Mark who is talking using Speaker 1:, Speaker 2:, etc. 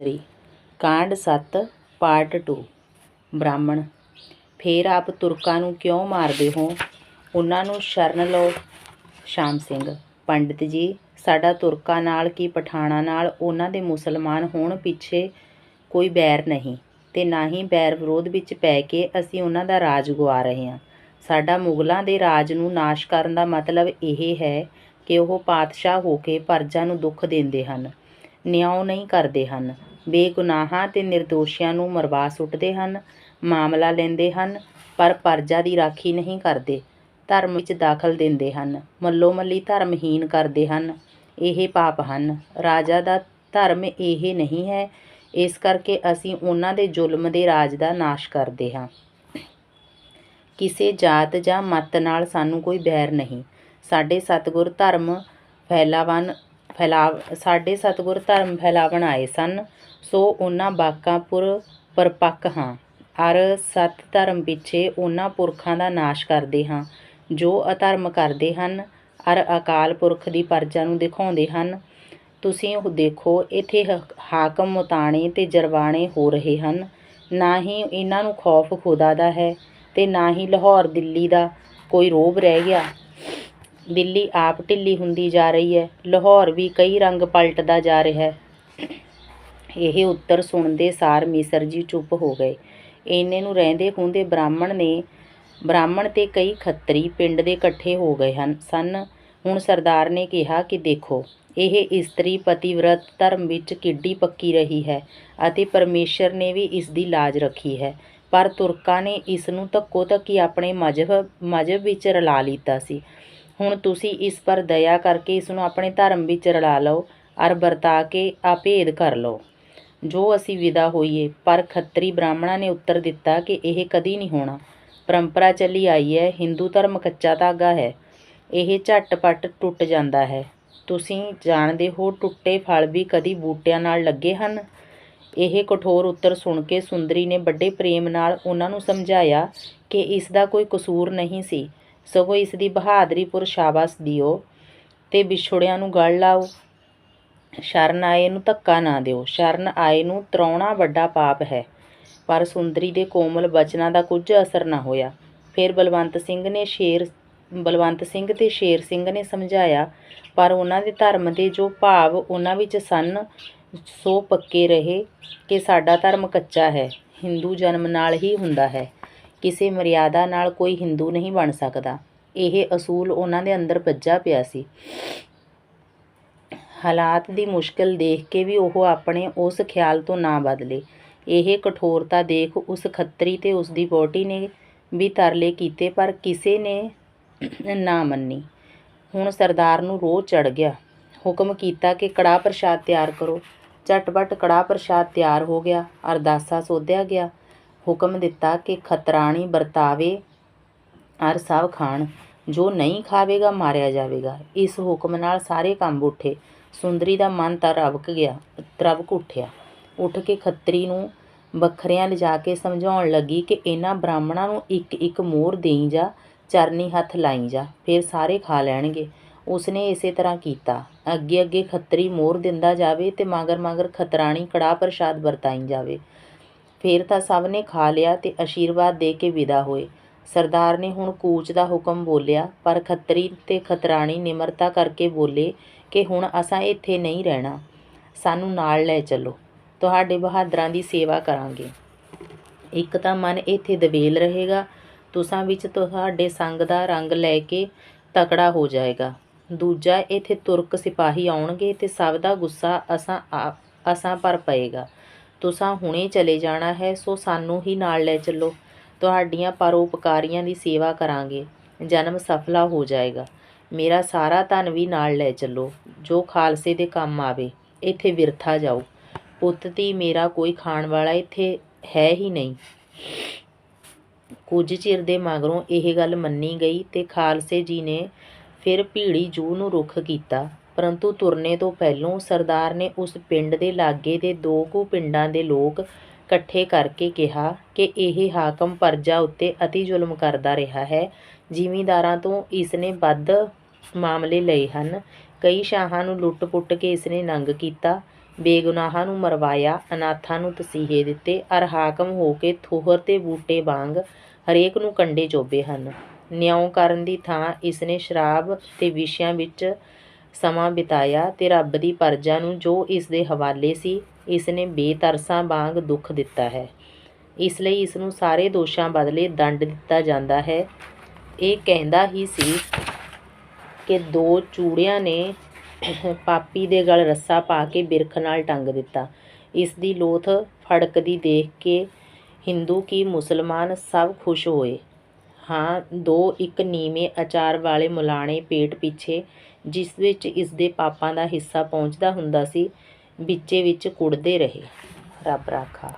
Speaker 1: ਰੀ ਕਾਂਡ 7 ਪਾਰਟ 2 ਬ੍ਰਾਹਮਣ, ਫੇਰ ਆਪ ਤੁਰਕਾਂ ਨੂੰ ਕਿਉਂ ਮਾਰਦੇ ਹੋ? ਉਹਨਾਂ ਨੂੰ ਸ਼ਰਨ ਲਓ। ਸ਼ਾਮ ਸਿੰਘ, ਪੰਡਿਤ ਜੀ, ਸਾਡਾ ਤੁਰਕਾਂ ਨਾਲ ਕੀ ਪਠਾਣਾ ਨਾਲ ਉਹਨਾਂ ਦੇ ਮੁਸਲਮਾਨ ਹੋਣ ਪਿੱਛੇ ਕੋਈ ਬੈਰ ਨਹੀਂ ਤੇ ਨਾ ਹੀ ਬੈਰ ਵਿਰੋਧ ਵਿੱਚ ਪੈ ਕੇ ਅਸੀਂ ਉਹਨਾਂ ਦਾ ਰਾਜ ਗਵਾ ਰਹੇ ਹਾਂ। ਸਾਡਾ ਮੁਗਲਾਂ ਦੇ ਰਾਜ ਨੂੰ ਨਾਸ਼ ਕਰਨ ਦਾ ਮਤਲਬ ਇਹ ਹੈ ਕਿ ਉਹ ਪਾਤਸ਼ਾਹ ਹੋ ਕੇ ਪਰਜਾ ਨੂੰ ਦੁੱਖ ਦਿੰਦੇ ਹਨ, ਨਿਆਂ ਨਹੀਂ ਕਰਦੇ ਹਨ। ਬੇਗੁਨਾਹਾਂ ਤੇ ਨਿਰਦੋਸ਼ੀਆਂ ਨੂੰ ਮਰਵਾ ਸੁੱਟਦੇ ਹਨ, ਮਾਮਲਾ ਲੈਂਦੇ ਹਨ, ਪਰ ਪਰਜਾ ਦੀ ਰਾਖੀ ਨਹੀਂ ਕਰਦੇ, ਧਰਮ ਵਿੱਚ ਦਾਖਲ ਦਿੰਦੇ ਹਨ ਮੱਲੋ ਮੱਲੀ ਧਰਮਹੀਨ ਕਰਦੇ ਹਨ। ਇਹ ਪਾਪ ਹਨ। ਰਾਜਾ ਦਾ ਧਰਮ ਇਹ ਨਹੀਂ ਹੈ। ਇਸ ਕਰਕੇ ਅਸੀਂ ਉਹਨਾਂ ਦੇ ਜ਼ੁਲਮ ਦੇ ਰਾਜ ਦਾ ਨਾਸ਼ ਕਰਦੇ ਹਾਂ। ਕਿਸੇ ਜਾਤ ਜਾਂ ਮਤ ਨਾਲ ਸਾਨੂੰ ਕੋਈ ਬੈਰ ਨਹੀਂ। ਸਾਡੇ ਸਤਿਗੁਰ ਧਰਮ ਫੈਲਾਵਨ ਫੈਲਾ ਸਾਡੇ ਸਤਿਗੁਰ ਧਰਮ ਫੈਲਾਵਣ ਆਏ ਸਨ, ਸੋ ਉਹਨਾਂ ਬਾਕਾਂ ਪੁਰ ਪਰਪੱਕ ਹਾਂ। ਅਰ ਸਤ ਧਰਮ ਪਿੱਛੇ ਉਹਨਾਂ ਪੁਰਖਾਂ ਦਾ ਨਾਸ਼ ਕਰਦੇ ਹਾਂ, ਜੋ ਅਧਰਮ ਕਰਦੇ ਹਨ, ਅਰ ਅਕਾਲ ਪੁਰਖ ਦੀ ਪਰਜਾ ਨੂੰ ਦਿਖਾਉਂਦੇ ਹਨ। ਤੁਸੀਂ ਉਹ ਦੇਖੋ, ਇੱਥੇ ਹ- ਹਾਕਮ ਮੁਤਾਣੇ ਤੇ ਜਰਵਾਣੇ ਹੋ ਰਹੇ ਹਨ। ਨਾ ਹੀ ਇਹਨਾਂ ਨੂੰ ਖੌਫ ਖੁਦਾ ਦਾ ਹੈ ਤੇ ਨਾ ਹੀ ਲਾਹੌਰ, ਦਿੱਲੀ ਦਾ ਕੋਈ ਰੋਬ ਰਹਿ ਗਿਆ। ਦਿੱਲੀ ਆਪ ਢਿੱਲੀ ਹੁੰਦੀ ਜਾ ਰਹੀ ਹੈ। ਲਾਹੌਰ ਵੀ ਕਈ ਰੰਗ ਪਲਟਦਾ ਜਾ ਰਿਹਾ ਹੈ। ਇਹ ਉੱਤਰ ਸੁਣਦੇ ਸਾਰ ਮਿਸਰ ਜੀ ਚੁੱਪ ਹੋ ਗਏ। ਇੰਨੇ ਨੂੰ ਰਹਿੰਦੇ ਹੁੰਦੇ ਬ੍ਰਾਹਮਣ ਨੇ, ਬ੍ਰਾਹਮਣ ਤੇ ਕਈ ਖੱਤਰੀ ਪਿੰਡ ਦੇ ਇਕੱਠੇ ਹੋ ਗਏ ਹਨ। ਸਨ, ਹੁਣ ਸਰਦਾਰ ਨੇ ਕਿਹਾ ਕਿ ਦੇਖੋ, ਇਹ ਇਸਤਰੀ ਪਤੀਵਰਤ ਧਰਮ ਵਿੱਚ ਕਿੱਡੀ ਪੱਕੀ ਰਹੀ ਹੈ ਅਤੇ ਪਰਮੇਸ਼ਰ ਨੇ ਵੀ ਇਸ ਦੀ ਲਾਜ ਰੱਖੀ ਹੈ। ਪਰ ਤੁਰਕਾਂ ਨੇ ਇਸ ਨੂੰ ਧੱਕੋ ਧੱਕੀ ਆਪਣੇ ਮਜ਼ਹਬ ਮਜ਼ਹਬ ਵਿੱਚ ਰਲਾ ਲਿੱਤਾ ਸੀ। ਹੁਣ ਤੁਸੀਂ ਇਸ ਪਰ ਦਇਆ ਕਰਕੇ ਇਸ ਨੂੰ ਆਪਣੇ ਧਰਮ ਵਿੱਚ ਰਲਾ ਲਓ, ਅਰ ਵਰਤਾ ਕੇ ਆਪੇਦ ਕਰ ਲਓ। ਜੋ ਅਸੀਂ ਵਿਦਾ ਹੋਈਏ, ਪਰ ਖੱਤਰੀ ਬ੍ਰਾਹਮਣਾਂ ਨੇ ਉੱਤਰ ਦਿੱਤਾ ਕਿ ਇਹ ਕਦੀ ਨਹੀਂ ਹੋਣਾ। ਪਰੰਪਰਾ ਚੱਲੀ ਆਈ ਹੈ, ਹਿੰਦੂ ਧਰਮ ਕੱਚਾ ਧਾਗਾ ਹੈ। ਇਹ ਝਟਪਟ ਟੁੱਟ ਜਾਂਦਾ ਹੈ। ਤੁਸੀਂ ਜਾਣਦੇ ਹੋ, ਟੁੱਟੇ ਫਲ ਵੀ ਕਦੀ ਬੂਟਿਆਂ ਨਾਲ ਲੱਗੇ ਹਨ? ਇਹ ਕਠੋਰ ਉੱਤਰ ਸੁਣ ਕੇ ਸੁੰਦਰੀ ਨੇ ਵੱਡੇ ਪ੍ਰੇਮ ਨਾਲ ਉਹਨਾਂ ਨੂੰ ਸਮਝਾਇਆ ਕਿ ਇਸ ਦਾ ਕੋਈ ਕਸੂਰ ਨਹੀਂ ਸੀ। ਸਗੋਂ ਇਸ ਦੀ ਬਹਾਦਰੀ ਪੁਰ ਸ਼ਾਬਾਸ਼ ਦਿਓ ਤੇ ਵਿਛੜਿਆਂ ਨੂੰ ਗਲ ਲਾਓ। ਸ਼ਰਨ ਆਏ ਨੂੰ ਧੱਕਾ ਨਾ ਦਿਓ। ਸ਼ਰਨ ਆਏ ਨੂੰ ਤਰਾਉਣਾ ਵੱਡਾ ਪਾਪ ਹੈ, ਪਰ ਸੁੰਦਰੀ ਦੇ ਕੋਮਲ ਬਚਨਾਂ ਦਾ ਕੁਝ ਅਸਰ ਨਾ ਹੋਇਆ। ਫਿਰ ਬਲਵੰਤ ਸਿੰਘ ਨੇ ਸ਼ੇਰ, ਬਲਵੰਤ ਸਿੰਘ ਤੇ ਸ਼ੇਰ ਸਿੰਘ ਨੇ ਸਮਝਾਇਆ, ਪਰ ਉਹਨਾਂ ਦੇ ਧਰਮ ਦੇ ਜੋ ਭਾਵ ਉਹਨਾਂ ਵਿੱਚ ਸਨ, ਸੋ ਪੱਕੇ ਰਹੇ ਕਿ ਸਾਡਾ ਧਰਮ ਕੱਚਾ ਹੈ, ਹਿੰਦੂ ਜਨਮ ਨਾਲ ਹੀ ਹੁੰਦਾ ਹੈ। ਕਿਸੇ ਮਰਿਆਦਾ ਨਾਲ ਕੋਈ ਹਿੰਦੂ ਨਹੀਂ ਬਣ ਸਕਦਾ। ਇਹ ਅਸੂਲ ਉਹਨਾਂ ਦੇ ਅੰਦਰ ਵੱਜਾ ਪਿਆ ਸੀ। ਹਾਲਾਤ ਦੀ ਮੁਸ਼ਕਲ ਦੇਖ ਕੇ ਵੀ ਉਹ ਆਪਣੇ ਉਸ ਖਿਆਲ ਤੋਂ ਨਾ ਬਦਲੇ। ਇਹ ਕਠੋਰਤਾ ਦੇਖ ਉਸ ਖੱਤਰੀ ਤੇ ਉਸ ਦੀ ਵਹੁਟੀ ਨੇ ਵੀ ਤਰਲੇ ਕੀਤੇ, ਪਰ ਕਿਸੇ ਨੇ ਨਾ ਮੰਨੀ। ਹੁਣ ਸਰਦਾਰ ਨੂੰ ਰੋਹ ਚੜ ਗਿਆ। ਹੁਕਮ ਕੀਤਾ ਕਿ ਕੜਾਹ ਪ੍ਰਸ਼ਾਦ ਤਿਆਰ ਕਰੋ। ਝਟਪਟ ਕੜਾਹ ਪ੍ਰਸ਼ਾਦ ਤਿਆਰ ਹੋ ਗਿਆ। ਅਰਦਾਸਾ ਸੋਧਿਆ ਗਿਆ। ਹੁਕਮ ਦਿੱਤਾ ਕਿ ਖਤਰਾਣੀ ਵਰਤਾਵੇ ਅਰ ਸਭ ਖਾਣ। ਜੋ ਨਹੀਂ ਖਾਵੇਗਾ, ਮਾਰਿਆ ਜਾਵੇਗਾ। ਇਸ ਹੁਕਮ ਨਾਲ ਸਾਰੇ ਕੰਮ ਉੱਠੇ। ਸੁੰਦਰੀ ਦਾ ਮਨ ਤਾਂ ਰਵਕ ਗਿਆ ਤਰਵਕ ਉੱਠਿਆ। ਉੱਠ ਕੇ ਖੱਤਰੀ ਨੂੰ ਵੱਖਰਿਆਂ ਲਿਜਾ ਕੇ ਸਮਝਾਉਣ ਲੱਗੀ ਕਿ ਇਹਨਾਂ ਬ੍ਰਾਹਮਣਾਂ ਨੂੰ ਇੱਕ ਇੱਕ ਮੋਹਰ ਦੇਈ ਜਾ, ਚਰਨੀ ਹੱਥ ਲਾਈ ਜਾ, ਫਿਰ ਸਾਰੇ ਖਾ ਲੈਣਗੇ। ਉਸਨੇ ਇਸੇ ਤਰ੍ਹਾਂ ਕੀਤਾ। ਅੱਗੇ ਅੱਗੇ ਖੱਤਰੀ ਮੋਰ ਦਿੰਦਾ ਜਾਵੇ ਤੇ ਮਗਰ ਮਗਰ ਖਤਰਾਣੀ ਕੜਾਹ ਪ੍ਰਸ਼ਾਦ ਵਰਤਾਈ ਜਾਵੇ। ਫਿਰ ਤਾਂ ਸਭ ਨੇ ਖਾ ਲਿਆ ਤੇ ਆਸ਼ੀਰਵਾਦ ਦੇ ਕੇ ਵਿਦਾ ਹੋਏ। ਸਰਦਾਰ ਨੇ ਹੁਣ ਕੂਚ ਦਾ ਹੁਕਮ ਬੋਲਿਆ, ਪਰ ਖੱਤਰੀ ਤੇ ਖਤਰਾਣੀ ਨਿਮਰਤਾ ਕਰਕੇ ਬੋਲੇ ਕਿ ਹੁਣ ਅਸਾਂ ਇੱਥੇ ਨਹੀਂ ਰਹਿਣਾ। ਸਾਨੂੰ ਨਾਲ ਲੈ ਚੱਲੋ। ਤੁਹਾਡੇ ਬਹਾਦਰਾਂ ਦੀ ਸੇਵਾ ਕਰਾਂਗੇ। ਇੱਕ ਤਾਂ ਮਨ ਇੱਥੇ ਦਵੇਲ ਰਹੇਗਾ। ਤੁਸਾਂ ਵਿੱਚ ਤੁਹਾਡੇ ਸੰਗ ਦਾ ਰੰਗ ਲੈ ਕੇ ਤਕੜਾ ਹੋ ਜਾਏਗਾ। ਦੂਜਾ, ਇੱਥੇ ਤੁਰਕ ਸਿਪਾਹੀ ਆਉਣਗੇ ਤੇ ਸਭ ਦਾ ਗੁੱਸਾ ਅਸਾਂ ਆਪ- ਅਸਾਂ ਪਰ ਪਏਗਾ। ਤੁਸਾਂ ਹੁਣੇ ਚਲੇ ਜਾਣਾ ਹੈ, ਸੋ ਸਾਨੂੰ ਹੀ ਨਾਲ ਲੈ ਚੱਲੋ। ਤੁਹਾਡੀਆਂ ਪਰਉਪਕਾਰੀਆਂ ਦੀ ਸੇਵਾ ਕਰਾਂਗੇ। ਜਨਮ ਸਫਲਾ ਹੋ ਜਾਏਗਾ। ਮੇਰਾ ਸਾਰਾ ਧਨ ਵੀ ਨਾਲ ਲੈ ਚੱਲੋ। ਜੋ ਖਾਲਸੇ ਦੇ ਕੰਮ ਆਵੇ, ਇੱਥੇ ਵਿਰਥਾ ਜਾਓ। ਪੁੱਤ ਧੀ ਮੇਰਾ ਕੋਈ ਖਾਣ ਵਾਲਾ ਇੱਥੇ ਹੈ ਹੀ ਨਹੀਂ। ਕੁਝ ਚਿਰ ਦੇ ਮਗਰੋਂ ਇਹ ਗੱਲ ਮੰਨੀ ਗਈ ਤੇ ਖਾਲਸੇ ਜੀ ਨੇ ਫਿਰ ਭੀੜੀ ਜੂ ਨੂੰ ਰੁੱਖ ਕੀਤਾ। ਪਰੰਤੂ ਤੁਰਨੇ ਤੋਂ ਪਹਿਲੋਂ ਸਰਦਾਰ ਨੇ ਉਸ ਪਿੰਡ ਦੇ ਲਾਗੇ ਦੇ ਦੋ ਕੁ ਪਿੰਡਾਂ ਦੇ ਲੋਕ ਇਕੱਠੇ ਕਰਕੇ ਕਿਹਾ ਕਿ ਇਹ ਹਾਕਮ ਪਰਜਾ ਉੱਤੇ ਅਤੀ ਜ਼ੁਲਮ ਕਰਦਾ ਰਿਹਾ ਹੈ। ਜ਼ਿਮੀਂਦਾਰਾਂ ਤੋਂ ਇਸ ਨੇ ਵੱਧ ਮਾਮਲੇ ਲਏ ਹਨ। ਕਈ ਸ਼ਾਹਾਂ ਨੂੰ ਲੁੱਟ-ਪੁੱਟ ਕੇ ਇਸ ਨੇ ਨੰਗ ਕੀਤਾ, ਬੇਗੁਨਾਹਾਂ ਨੂੰ ਮਰਵਾਇਆ, ਅਨਾਥਾਂ ਨੂੰ ਤਸੀਹੇ ਦਿੱਤੇ, ਅਰ ਹਾਕਮ ਹੋ ਕੇ ਥੋਹਰ ਤੇ ਬੂਟੇ ਵਾਂਗ ਹਰੇਕ ਨੂੰ ਕੰਡੇ ਚੋਬੇ ਹਨ। ਨਿਉ ਕਰਨ ਦੀ ਥਾਂ ਇਸਨੇ ਸ਼ਰਾਬ ਤੇ ਵਿਸ਼ਿਆਂ ਵਿੱਚ ਸਮਾਂ ਬਿਤਾਇਆ ਤੇ ਰੱਬ ਦੀ ਪਰਜਾ ਨੂੰ ਜੋ ਇਸ ਦੇ ਹਵਾਲੇ ਸੀ, ਇਸ ਨੇ ਬੇਤਰਸਾਂ ਵਾਂਗ ਦੁੱਖ ਦਿੱਤਾ ਹੈ। ਇਸ ਲਈ ਇਸ ਨੂੰ ਸਾਰੇ ਦੋਸ਼ਾਂ ਬਦਲੇ ਦੰਡ ਦਿੱਤਾ ਜਾਂਦਾ ਹੈ। ਇਹ ਕਹਿੰਦਾ ਹੀ ਸੀ ਕਿ ਦੋ ਚੂੜਿਆਂ ਨੇ ਪਾਪੀ ਦੇ ਗਲ ਰੱਸਾ ਪਾ ਕੇ ਬਿਰਖ ਨਾਲ ਟੰਗ ਦਿੱਤਾ। ਇਸ ਦੀ ਲੋਥ ਫੜਕਦੀ ਦੇਖ ਕੇ ਹਿੰਦੂ ਕੀ ਮੁਸਲਮਾਨ ਸਭ ਖੁਸ਼ ਹੋਏ। ਹਾਂ, ਦੋ ਇੱਕ ਨੀਵੇਂ ਅਚਾਰ ਵਾਲੇ ਮੁਲਾਣੇ ਪੇਟ ਪਿੱਛੇ, ਜਿਸ ਵਿੱਚ ਇਸ ਦੇ ਪਾਪਾਂ ਦਾ ਹਿੱਸਾ ਪਹੁੰਚਦਾ ਹੁੰਦਾ ਸੀ, ਵਿੱਚੇ ਵਿੱਚ ਕੁੜਦੇ ਰਹੇ। ਰੱਬ ਰਾਖਾ।